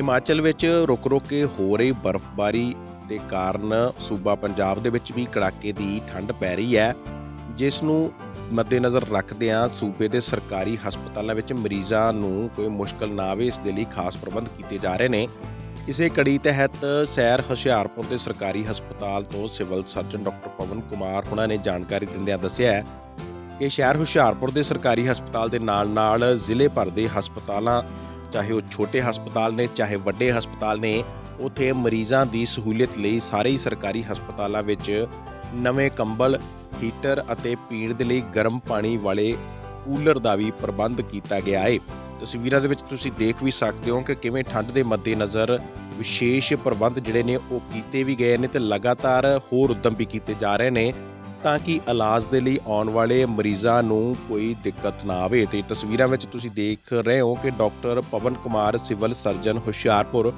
ਹਿਮਾਚਲ ਵਿੱਚ ਰੁਕ-ਰੁਕ ਕੇ ਹੋ ਰਹੀ ਬਰਫ਼ਬਾਰੀ ਦੇ ਕਾਰਨ ਸੂਬਾ ਪੰਜਾਬ ਦੇ ਵਿੱਚ ਵੀ ਕੜਾਕੇ ਦੀ ਠੰਡ ਪੈ ਰਹੀ ਹੈ, ਜਿਸ ਨੂੰ ਮੱਦੇਨਜ਼ਰ ਰੱਖਦਿਆਂ ਸੂਬੇ ਦੇ ਸਰਕਾਰੀ ਹਸਪਤਾਲਾਂ ਵਿੱਚ ਮਰੀਜ਼ਾਂ ਨੂੰ ਕੋਈ ਮੁਸ਼ਕਲ ਨਾ ਆਵੇ, ਇਸ ਦੇ ਲਈ ਖਾਸ ਪ੍ਰਬੰਧ ਕੀਤੇ ਜਾ ਰਹੇ ਨੇ। ਇਸੇ ਕੜੀ ਤਹਿਤ ਸ਼ਹਿਰ ਹੁਸ਼ਿਆਰਪੁਰ ਦੇ ਸਰਕਾਰੀ ਹਸਪਤਾਲ ਤੋਂ civil surgeon doctor Pawan Kumar ਹੁਣਾਂ ਨੇ ਜਾਣਕਾਰੀ ਦਿੰਦਿਆਂ ਦੱਸਿਆ ਕਿ ਸ਼ਹਿਰ ਹੁਸ਼ਿਆਰਪੁਰ ਦੇ ਸਰਕਾਰੀ ਹਸਪਤਾਲ ਦੇ ਨਾਲ-ਨਾਲ ਜ਼ਿਲ੍ਹੇ ਭਰ ਦੇ ਹਸਪਤਾਲਾਂ ਚਾਹੇ ਉਹ ਛੋਟੇ ਹਸਪਤਾਲ ਨੇ, ਚਾਹੇ ਵੱਡੇ ਹਸਪਤਾਲ ਨੇ, ਉਥੇ ਮਰੀਜ਼ਾਂ ਦੀ ਸਹੂਲਤ ਲਈ ਸਾਰੇ ਹੀ ਸਰਕਾਰੀ ਹਸਪਤਾਲਾਂ ਵਿੱਚ ਨਵੇਂ ਕੰਬਲ, ਹੀਟਰ ਅਤੇ ਪੀਣ ਦੇ ਲਈ ਗਰਮ ਪਾਣੀ ਵਾਲੇ ਕੂਲਰ ਦਾ ਵੀ ਪ੍ਰਬੰਧ ਕੀਤਾ ਗਿਆ ਹੈ ਤਸਵੀਰਾਂ ਦੇ ਵਿੱਚ ਤੁਸੀਂ ਦੇਖ ਵੀ ਸਕਦੇ ਹੋ ਕਿ ਕਿਵੇਂ ਠੰਡ ਦੇ ਮੱਦੇਨਜ਼ਰ ਵਿਸ਼ੇਸ਼ ਪ੍ਰਬੰਧ ਜਿਹੜੇ ਨੇ ਉਹ ਕੀਤੇ ਵੀ ਗਏ ਨੇ ਤੇ ਲਗਾਤਾਰ ਹੋਰ ਉਦਮ ਵੀ ਕੀਤੇ ਜਾ ਰਹੇ ਨੇ। ਤਾਂ ਕਿ ਇਲਾਜ ਦੇ ਲਈ ਆਉਣ ਵਾਲੇ ਮਰੀਜ਼ਾਂ ਨੂੰ ਕੋਈ ਦਿੱਕਤ ਨਾ ਆਵੇ। ਤੇ ਤਸਵੀਰਾਂ ਵਿੱਚ ਤੁਸੀਂ ਦੇਖ ਰਹੇ ਹੋ ਕਿ doctor Pawan Kumar, civil surgeon Hoshiarpur,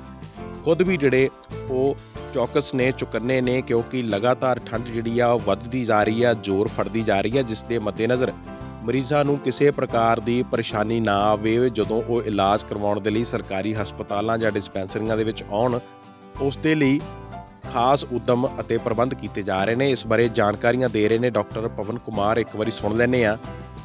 ਖੁਦ ਵੀ ਜਿਹੜੇ ਉਹ ਚੌਕਸ ਨੇ, ਚੁਕੰਨੇ ਨੇ, ਕਿਉਂਕਿ ਲਗਾਤਾਰ ਠੰਡ ਜਿਹੜੀ ਆ, ਉਹ ਵੱਧਦੀ ਜਾ ਰਹੀ ਆ, ਜ਼ੋਰ ਫੜਦੀ ਜਾ ਰਹੀ ਆ, ਜਿਸ ਦੇ ਮੱਦੇਨਜ਼ਰ ਮਰੀਜ਼ਾਂ ਨੂੰ ਕਿਸੇ ਪ੍ਰਕਾਰ ਦੀ ਪਰੇਸ਼ਾਨੀ ਨਾ ਆਵੇ। ਜਦੋਂ ਉਹ ਇਲਾਜ ਕਰਵਾਉਣ ਦੇ ਲਈ ਸਰਕਾਰੀ ਹਸਪਤਾਲਾਂ ਜਾਂ ਡਿਸਪੈਂਸਰੀਆਂ ਦੇ ਵਿੱਚ ਆਉਣ, ਉਸ ਦੇ ਲਈ ਖਾਸ ਉਦਮ ਅਤੇ ਪ੍ਰਬੰਧ ਕੀਤੇ ਜਾ ਰਹੇ ਨੇ। ਇਸ ਬਾਰੇ ਜਾਣਕਾਰੀਆਂ ਦੇ ਰਹੇ ਨੇ ਡਾਕਟਰ ਪਵਨ ਕੁਮਾਰ। ਇੱਕ ਵਾਰੀ ਸੁਣ ਲੈਂਦੇ ਆ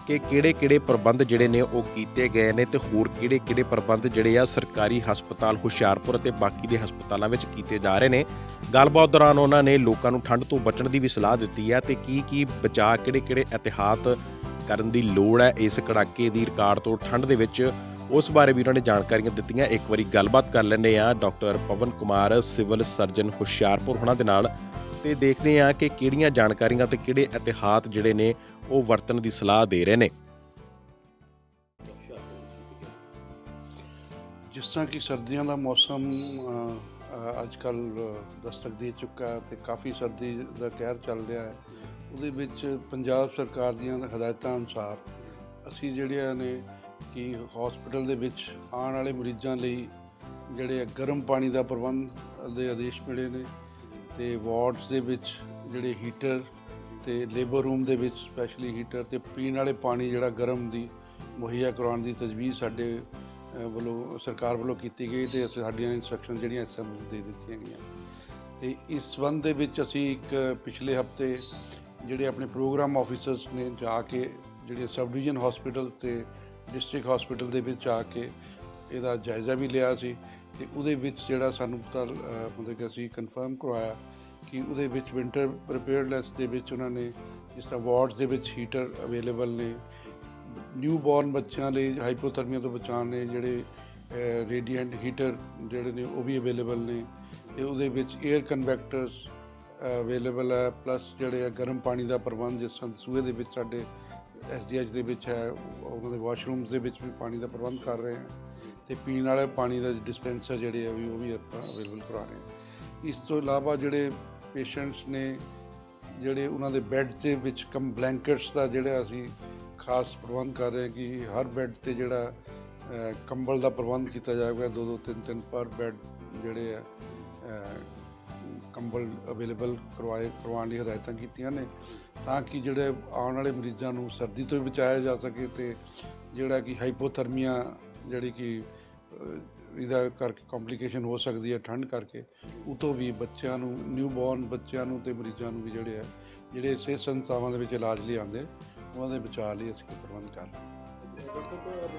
ਕਿ ਕਿਹੜੇ-ਕਿਹੜੇ ਪ੍ਰਬੰਧ ਜਿਹੜੇ ਨੇ ਉਹ ਕੀਤੇ ਗਏ ਨੇ ਤੇ ਹੋਰ ਕਿਹੜੇ-ਕਿਹੜੇ ਪ੍ਰਬੰਧ ਜਿਹੜੇ ਆ ਸਰਕਾਰੀ ਹਸਪਤਾਲ ਹੁਸ਼ਿਆਰਪੁਰ ਅਤੇ ਬਾਕੀ ਦੇ ਹਸਪਤਾਲਾਂ ਵਿੱਚ ਕੀਤੇ ਜਾ ਰਹੇ ਨੇ। ਗੱਲਬਾਤ ਦੌਰਾਨ ਉਹਨਾਂ ਨੇ ਲੋਕਾਂ ਨੂੰ ਠੰਡ ਤੋਂ ਬਚਣ ਦੀ ਵੀ ਸਲਾਹ ਦਿੱਤੀ ਹੈ ਤੇ ਕੀ-ਕੀ ਬਚਾਅ, ਕਿਹੜੇ-ਕਿਹੜੇ ਇਤਿਹਾਤ ਕਰਨ ਦੀ ਲੋੜ ਹੈ ਇਸ ਕੜਾਕੇ ਦੀ ਰਿਕਾਰਡ ਤੋਂ ਠੰਡ ਦੇ ਵਿੱਚ ਉਸ ਬਾਰੇ ਵੀ ਉਹਨਾਂ ਨੇ ਜਾਣਕਾਰੀਆਂ ਦਿੱਤੀਆਂ। ਇੱਕ ਵਾਰੀ ਗੱਲਬਾਤ ਕਰ ਲੈਂਦੇ ਆ doctor Pawan Kumar, civil surgeon Hoshiarpur ਉਹਨਾਂ ਦੇ ਨਾਲ। ਤੇ ਦੇਖਦੇ ਆ ਕਿ ਕਿਹੜੀਆਂ ਜਾਣਕਾਰੀਆਂ ਤੇ ਕਿਹੜੇ ਇਤਿਹਾਤ ਜਿਹੜੇ ਨੇ, ਉਹ ਵਰਤਣ ਦੀ ਸਲਾਹ ਦੇ ਰਹੇ ਨੇ। ਜਿਸ ਤਰ੍ਹਾਂ ਕਿ ਸਰਦੀਆਂ ਦਾ ਮੌਸਮ ਅੱਜ ਕੱਲ ਦਸਤਕ ਦੇ ਚੁੱਕਾ ਹੈ ਤੇ ਕਾਫੀ ਸਰਦੀ ਦਾ ਕਹਿਰ ਚੱਲ ਰਿਹਾ ਹੈ। ਉਹਦੇ ਵਿੱਚ ਪੰਜਾਬ ਸਰਕਾਰ ਦੀਆਂ ਹਦਾਇਤਾਂ ਅਨੁਸਾਰ ਅਸੀਂ ਜਿਹੜਿਆਂ ਨੇ ਕਿ ਹਸਪੀਟਲ ਦੇ ਵਿੱਚ ਆਉਣ ਵਾਲੇ ਮਰੀਜ਼ਾਂ ਲਈ ਜਿਹੜੇ ਗਰਮ ਪਾਣੀ ਦਾ ਪ੍ਰਬੰਧ ਦੇ ਆਦੇਸ਼ ਮਿਲੇ ਨੇ ਤੇ ਵਾਰਡਸ ਦੇ ਵਿੱਚ ਜਿਹੜੇ ਹੀਟਰ ਤੇ ਲੇਬਰ ਰੂਮ ਦੇ ਵਿੱਚ ਸਪੈਸ਼ਲੀ ਹੀਟਰ ਤੇ ਪੀਣ ਵਾਲੇ ਪਾਣੀ ਜਿਹੜਾ ਗਰਮ ਦੀ ਮੁਹੱਈਆ ਕਰਾਉਣ ਦੀ ਤਜਵੀਜ਼ ਸਾਡੇ ਵੱਲੋਂ ਸਰਕਾਰ ਵੱਲੋਂ ਕੀਤੀ ਗਈ ਤੇ ਅਸੀਂ ਸਾਡੀਆਂ ਇਨਸਟਰਕਸ਼ਨ ਜਿਹੜੀਆਂ ਐਸਐਮ ਦੇ ਦਿੱਤੀਆਂ ਗਈਆਂ। ਤੇ ਇਸ ਸੰਬੰਧ ਦੇ ਵਿੱਚ ਅਸੀਂ ਇੱਕ ਪਿਛਲੇ ਹਫ਼ਤੇ ਜਿਹੜੇ ਆਪਣੇ ਪ੍ਰੋਗਰਾਮ ਆਫੀਸਰਸ ਨੇ ਜਾ ਕੇ ਜਿਹੜੇ ਸਬ ਡਿਵੀਜ਼ਨ ਹਸਪੀਟਲ ਤੇ ਡਿਸਟ੍ਰਿਕਟ ਹਸਪੀਟਲ ਦੇ ਵਿੱਚ ਆ ਕੇ ਇਹਦਾ ਜਾਇਜ਼ਾ ਵੀ ਲਿਆ ਸੀ ਤੇ ਉਹਦੇ ਵਿੱਚ ਜਿਹੜਾ ਸਾਨੂੰ ਪਤਾ ਅ, ਮਤਲਬ ਕਿ ਅਸੀਂ ਕਨਫਰਮ ਕਰਵਾਇਆ ਕਿ ਉਹਦੇ ਵਿੱਚ ਵਿੰਟਰ ਪ੍ਰੀਪੇਅਰਡਨੈਸ ਦੇ ਵਿੱਚ ਉਹਨਾਂ ਨੇ ਜਿਸ ਤਰ੍ਹਾਂ ਵਾਰਡਸ ਦੇ ਵਿੱਚ ਹੀਟਰ ਅਵੇਲੇਬਲ ਨੇ ਨਿਊ ਬੋਰਨ ਬੱਚਿਆਂ ਲਈ ਹਾਈਪੋਥਰਮੀਆ ਤੋਂ ਬਚਾਉਣ ਨੇ ਜਿਹੜੇ ਰੇਡੀਐਂਟ ਹੀਟਰ ਜਿਹੜੇ ਨੇ ਉਹ ਵੀ ਅਵੇਲੇਬਲ ਨੇ ਤੇ ਉਹਦੇ ਵਿੱਚ 에ਅਰ ਕਨਵੈਕਟਰਸ ਅਵੇਲੇਬਲ ਹੈ ਪਲੱਸ ਜਿਹੜੇ ਆ ਗਰਮ ਪਾਣੀ ਦਾ ਪ੍ਰਬੰਧ ਜਿਸ ਤਰ੍ਹਾਂ ਸੂਏ ਦੇ ਵਿੱਚ ਸਾਡੇ ਐਸਡੀਐਚ ਦੇ ਵਿੱਚ ਹੈ, ਉਹਨਾਂ ਦੇ ਵਾਸ਼ਰੂਮਸ ਦੇ ਵਿੱਚ ਵੀ ਪਾਣੀ ਦਾ ਪ੍ਰਬੰਧ ਕਰ ਰਹੇ ਹਾਂ ਤੇ ਪੀਣ ਵਾਲੇ ਪਾਣੀ ਦਾ ਡਿਸਪੈਂਸਰ ਜਿਹੜੇ ਆ ਵੀ ਉਹ ਵੀ ਆਪਾਂ ਅਵੇਲੇਬਲ ਕਰਾ ਰਹੇ ਹਾਂ। ਇਸ ਤੋਂ ਇਲਾਵਾ ਜਿਹੜੇ ਪੇਸ਼ੈਂਟਸ ਨੇ, ਜਿਹੜੇ ਉਹਨਾਂ ਦੇ ਬੈੱਡ ਦੇ ਵਿੱਚ ਕਮ ਬਲੈਂਕਟਸ ਦਾ ਜਿਹੜਾ ਅਸੀਂ ਖਾਸ ਪ੍ਰਬੰਧ ਕਰ ਰਹੇ ਹਾਂ ਕਿ ਹਰ ਬੈੱਡ ਤੇ ਜਿਹੜਾ ਕੰਬਲ ਦਾ ਪ੍ਰਬੰਧ ਕੀਤਾ ਜਾਵੇਗਾ ਦੋ ਦੋ ਤਿੰਨ ਤਿੰਨ ਪਰ ਬੈੱਡ ਜਿਹੜੇ ਆ ਕੰਬਲ ਅਵੇਲੇਬਲ ਕਰਵਾਏ, ਕਰਵਾਉਣ ਦੀ ਹਦਾਇਤਾਂ ਕੀਤੀਆਂ ਨੇ ਤਾਂ ਕਿ ਜਿਹੜੇ ਆਉਣ ਵਾਲੇ ਮਰੀਜ਼ਾਂ ਨੂੰ ਸਰਦੀ ਤੋਂ ਵੀ ਬਚਾਇਆ ਜਾ ਸਕੇ ਤੇ ਜਿਹੜਾ ਕਿ ਹਾਈਪੋਥਰਮੀਆ ਜਿਹੜੀ ਕਿ ਇਹਦਾ ਕਰਕੇ ਕੰਪਲਿਕੇਸ਼ਨ ਹੋ ਸਕਦੀ ਹੈ ਠੰਡ ਕਰਕੇ, ਉਹ ਤੋਂ ਵੀ ਬੱਚਿਆਂ ਨੂੰ ਨਿਊ ਬੋਰਨ ਬੱਚਿਆਂ ਨੂੰ ਤੇ ਮਰੀਜ਼ਾਂ ਨੂੰ ਵੀ ਜਿਹੜੇ ਆ, ਜਿਹੜੇ ਸਿਹਤ ਸੰਸਥਾਵਾਂ ਦੇ ਵਿੱਚ ਇਲਾਜ ਲਈ ਆਉਂਦੇ, ਉਹਨਾਂ ਦੇ ਬਚਾਅ ਲਈ ਅਸੀਂ ਇਹ ਪ੍ਰਬੰਧ ਕਰ ਰਹੇ ਹਾਂ। ਡਾਕਟਰ ਸਾਹਿਬ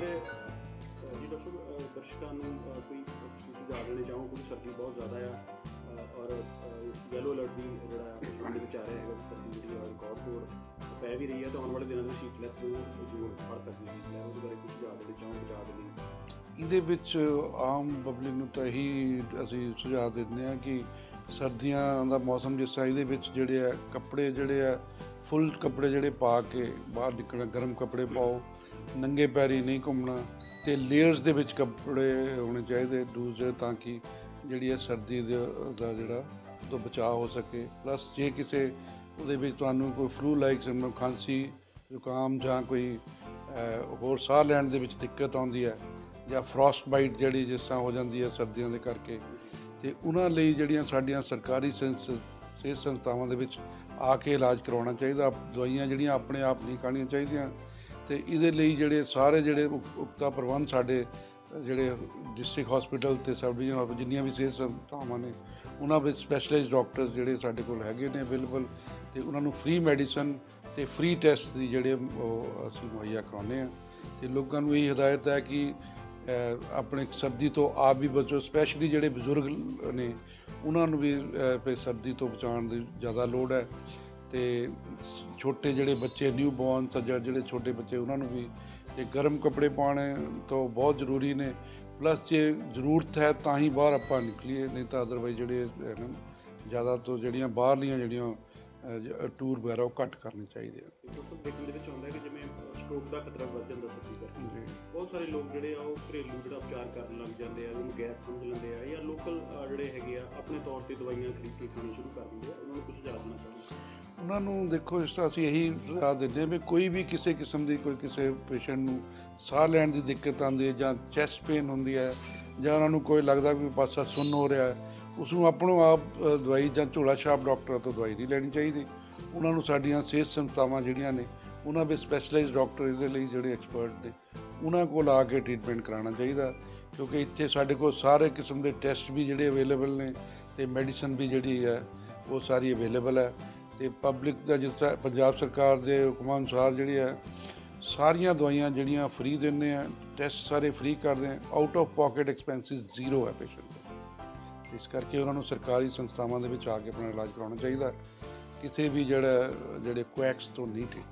ਜੀ ਡਾਕਟਰ ਦਰਸ਼ਕਾਂ ਨੂੰ ਕੋਈ ਸੁਝਾਅ ਦੇਣੇ ਚਾਹੋ? ਕੋਈ ਸਰਦੀ ਬਹੁਤ ਜ਼ਿਆਦਾ ਆ। ਔਰ ਯੈਲੋ ਅਲਰਟ ਵੀ ਜਿਹੜਾ ਆ ਦੇ ਵਿੱਚ ਆ ਰਿਹਾ ਹੈਗਾ ਸਰਦੀ ਜਿਹੜੀ ਆ ਰਿਕਾਰਡ ਤੋੜ ਪੈ ਵੀ ਰਹੀ ਹੈ, ਤਾਂ ਆਉਣ ਵਾਲੇ ਦਿਨਾਂ ਦੇ ਵਿੱਚ ਸ਼ੀਤਲਹਿਰ ਤੋਂ ਜੋਰ ਫੜ ਸਕਦੀ ਹੈ। ਉਹਦੇ ਬਾਰੇ ਕੁਝ ਸੁਝਾਅ ਦੇਣੇ ਚਾਹੋ ਬਚਾਅ ਦੇ ਲਈ। ਇਹਦੇ ਵਿੱਚ ਆਮ ਪਬਲਿਕ ਨੂੰ ਤਾਂ ਇਹੀ ਅਸੀਂ ਸੁਝਾਅ ਦਿੰਦੇ ਹਾਂ ਕਿ ਸਰਦੀਆਂ ਦਾ ਮੌਸਮ ਜਿਸ ਤਰ੍ਹਾਂ ਇਹਦੇ ਵਿੱਚ ਜਿਹੜੇ ਆ, ਕੱਪੜੇ ਜਿਹੜੇ ਆ ਫੁੱਲ ਕੱਪੜੇ ਜਿਹੜੇ ਪਾ ਕੇ ਬਾਹਰ ਨਿਕਲਣਾ, ਗਰਮ ਕੱਪੜੇ ਪਾਓ, ਨੰਗੇ ਪੈਰੀ ਨਹੀਂ ਘੁੰਮਣਾ, ਤੇ ਲੇਅਰਸ ਦੇ ਵਿੱਚ ਕੱਪੜੇ ਹੋਣੇ ਚਾਹੀਦੇ ਦੂਜੇ ਤਾਂ ਕਿ ਜਿਹੜੀ ਹੈ ਸਰਦੀ ਦੇ ਦਾ ਜਿਹੜਾ ਤੋਂ ਬਚਾਅ ਹੋ ਸਕੇ। ਪਲੱਸ ਜੇ ਕਿਸੇ ਉਹਦੇ ਵਿੱਚ ਤੁਹਾਨੂੰ ਕੋਈ ਫਲੂ ਲਾਈਕ ਸਿਮਟਮ ਖਾਂਸੀ, ਜ਼ੁਕਾਮ ਜਾਂ ਕੋਈ ਹੋਰ ਸਾਹ ਲੈਣ ਦੇ ਵਿੱਚ ਦਿੱਕਤ ਆਉਂਦੀ ਹੈ ਜਾਂ ਫਰੋਸਟ ਬਾਈਟ ਜਿਹੜੀ ਜਿਸ ਤਰ੍ਹਾਂ ਹੋ ਜਾਂਦੀ ਹੈ ਸਰਦੀਆਂ ਦੇ ਕਰਕੇ, ਤੇ ਉਹਨਾਂ ਲਈ ਜਿਹੜੀਆਂ ਸਾਡੀਆਂ ਸਰਕਾਰੀ ਸੰਸ- ਸਿਹਤ ਸੰਸਥਾਵਾਂ ਦੇ ਵਿੱਚ ਆ ਕੇ ਇਲਾਜ ਕਰਵਾਉਣਾ ਚਾਹੀਦਾ। ਦਵਾਈਆਂ ਜਿਹੜੀਆਂ ਆਪਣੇ ਆਪ ਨਹੀਂ ਖਾਣੀਆਂ ਚਾਹੀਦੀਆਂ, ਤੇ ਇਹਦੇ ਲਈ ਜਿਹੜੇ ਸਾਰੇ ਜਿਹੜੇ ਉਕ- ਉਕਤਾ ਪ੍ਰਬੰਧ ਸਾਡੇ ਜਿਹੜੇ ਡਿਸਟ੍ਰਿਕਟ ਹਸਪੀਟਲ ਤੇ ਸਬ ਡਿਵੀਜ਼ਨ ਹਸਪੀਟਲ, ਜਿੰਨੀਆਂ ਵੀ ਸਿਹਤ ਸੰਸਥਾਵਾਂ ਨੇ, ਉਹਨਾਂ ਵਿੱਚ ਸਪੈਸ਼ਲਾਈਜ਼ਡ ਡਾਕਟਰਸ ਜਿਹੜੇ ਸਾਡੇ ਕੋਲ ਹੈਗੇ ਨੇ ਅਵੇਲੇਬਲ ਤੇ ਉਹਨਾਂ ਨੂੰ ਫ੍ਰੀ ਮੈਡੀਸਨ ਤੇ ਫ੍ਰੀ ਟੈਸਟ ਦੀ ਜਿਹੜੇ ਉਹ ਅਸੀਂ ਮੁਹੱਈਆ ਕਰਾਉਂਦੇ ਆ ਤੇ ਲੋਕਾਂ ਨੂੰ ਇਹ ਹਦਾਇਤ ਹੈ ਕਿ ਆਪਣੇ ਸਰਦੀ ਤੋਂ ਆਪ ਵੀ ਬਚੋ ਸਪੈਸ਼ਲੀ ਜਿਹੜੇ ਬਜ਼ੁਰਗ ਨੇ, ਉਹਨਾਂ ਨੂੰ ਵੀ ਵੀ ਸਰਦੀ ਤੋਂ ਬਚਾਉਣ ਦੀ ਜ਼ਿਆਦਾ ਲੋੜ ਹੈ। ਤੇ ਛੋਟੇ ਜਿਹੜੇ ਬੱਚੇ ਨਿਊ ਬੌਰਨ ਸੱਜਣ ਜਿਹੜੇ ਛੋਟੇ ਬੱਚੇ, ਉਹਨਾਂ ਨੂੰ ਵੀ ਤੇ ਗਰਮ ਕੱਪੜੇ ਪਾਉਣੇ ਤੋਂ ਬਹੁਤ ਜ਼ਰੂਰੀ ਨੇ। ਪਲੱਸ ਜੇ ਜ਼ਰੂਰਤ ਹੈ ਤਾਂ ਹੀ ਬਾਹਰ ਆਪਾਂ ਨਿਕਲੀਏ, ਨਹੀਂ ਤਾਂ ਅਦਰਵਾਈਜ਼ ਜਿਹੜੇ ਜ਼ਿਆਦਾ ਤੋਂ ਜਿਹੜੀਆਂ ਬਾਹਰਲੀਆਂ ਜਿਹੜੀਆਂ ਟੂਰ ਵਗੈਰਾ ਉਹ ਘੱਟ ਕਰਨੇ ਚਾਹੀਦੇ ਆ। ਦੇਖਣ ਦੇ ਵਿੱਚ ਆਉਂਦਾ ਹੈ ਕਿ ਜਿਵੇਂ ਸਟ੍ਰੋਕ ਦਾ ਖਤਰਾ ਵੱਧ ਜਾਂਦਾ ਸਰਦੀ ਕਰਕੇ। ਬਹੁਤ ਸਾਰੇ ਲੋਕ ਜਿਹੜੇ ਆ ਉਹ ਘਰੇਲੂ ਜਿਹੜਾ ਉਪਚਾਰ ਕਰਨ ਲੱਗ ਜਾਂਦੇ ਆ ਉਹਨੂੰ ਗੈਸ ਸਮਝ ਲੈਂਦੇ ਆ ਜਾਂ ਲੋਕਲ ਜਿਹੜੇ ਹੈਗੇ ਆ ਆਪਣੇ ਤੌਰ ਤੇ ਦਵਾਈਆਂ ਖਰੀਦ ਕੇ ਖਾਣੀ ਸ਼ੁਰੂ ਕਰ ਦਿੰਦੇ ਆ ਉਹਨਾਂ ਨੂੰ ਕੁਝ ਯਾਦ ਨਾ ਕਰਨਾ ਉਹਨਾਂ ਨੂੰ ਦੇਖੋ ਇਸ ਤਰ੍ਹਾਂ ਅਸੀਂ ਇਹੀ ਸਲਾਹ ਦਿੰਦੇ ਵੀ ਕੋਈ ਵੀ ਕਿਸੇ ਕਿਸਮ ਦੀ ਕੋਈ ਕਿਸੇ ਪੇਸ਼ੈਂਟ ਨੂੰ ਸਾਹ ਲੈਣ ਦੀ ਦਿੱਕਤ ਆਉਂਦੀ ਹੈ ਜਾਂ ਚੈਸਟ ਪੇਨ ਹੁੰਦੀ ਹੈ ਜਾਂ ਉਹਨਾਂ ਨੂੰ ਕੋਈ ਲੱਗਦਾ ਵੀ ਪਾਸਾ ਸੁੰਨ ਹੋ ਰਿਹਾ ਹੈ ਉਸ ਨੂੰ ਆਪਣੋ ਆਪ ਦਵਾਈ ਜਾਂ ਝੋਲਾ ਛਾਪ ਡਾਕਟਰ ਤੋਂ ਦਵਾਈ ਨਹੀਂ ਲੈਣੀ ਚਾਹੀਦੀ। ਉਹਨਾਂ ਨੂੰ ਸਾਡੀਆਂ ਸਿਹਤ ਸੰਸਥਾਵਾਂ ਜਿਹੜੀਆਂ ਨੇ ਉਹਨਾਂ ਵਿੱਚ ਸਪੈਸ਼ਲਾਈਜ਼ਡ ਡਾਕਟਰ ਇਹਦੇ ਲਈ ਜਿਹੜੇ ਐਕਸਪਰਟ ਨੇ, ਉਹਨਾਂ ਕੋਲ ਆ ਕੇ ਟ੍ਰੀਟਮੈਂਟ ਕਰਾਉਣਾ ਚਾਹੀਦਾ, ਕਿਉਂਕਿ ਇੱਥੇ ਸਾਡੇ ਕੋਲ ਸਾਰੇ ਕਿਸਮ ਦੇ ਟੈਸਟ ਵੀ ਜਿਹੜੇ ਅਵੇਲੇਬਲ ਨੇ ਤੇ ਮੈਡੀਸਨ ਵੀ ਜਿਹੜੀ ਹੈ, ਉਹ ਸਾਰੀ ਅਵੇਲੇਬਲ ਹੈ। ਤੇ ਪਬਲਿਕ ਦਾ ਜਿਸ ਤਰ੍ਹਾਂ ਪੰਜਾਬ ਸਰਕਾਰ ਦੇ ਹੁਕਮਾਂ ਅਨੁਸਾਰ ਜਿਹੜੀ ਹੈ, ਸਾਰੀਆਂ ਦਵਾਈਆਂ ਜਿਹੜੀਆਂ ਫ੍ਰੀ ਦਿੰਦੇ ਆ ਟੈਸਟ ਸਾਰੇ ਫ੍ਰੀ ਕਰਦੇ ਆ out of pocket expenses zero ਹੈ ਪੇਸ਼ੈਂਟ ਦੇ। ਇਸ ਕਰਕੇ ਉਹਨਾਂ ਨੂੰ ਸਰਕਾਰੀ ਸੰਸਥਾਵਾਂ ਦੇ ਵਿੱਚ ਆ ਕੇ ਆਪਣਾ ਇਲਾਜ ਕਰਾਉਣਾ ਚਾਹੀਦਾ, ਕਿਸੇ ਵੀ ਜਿਹੜਾ, ਜਿਹੜੇ ਕੁਐਕਸ ਤੋਂ ਨਹੀਂ ਠੀਕ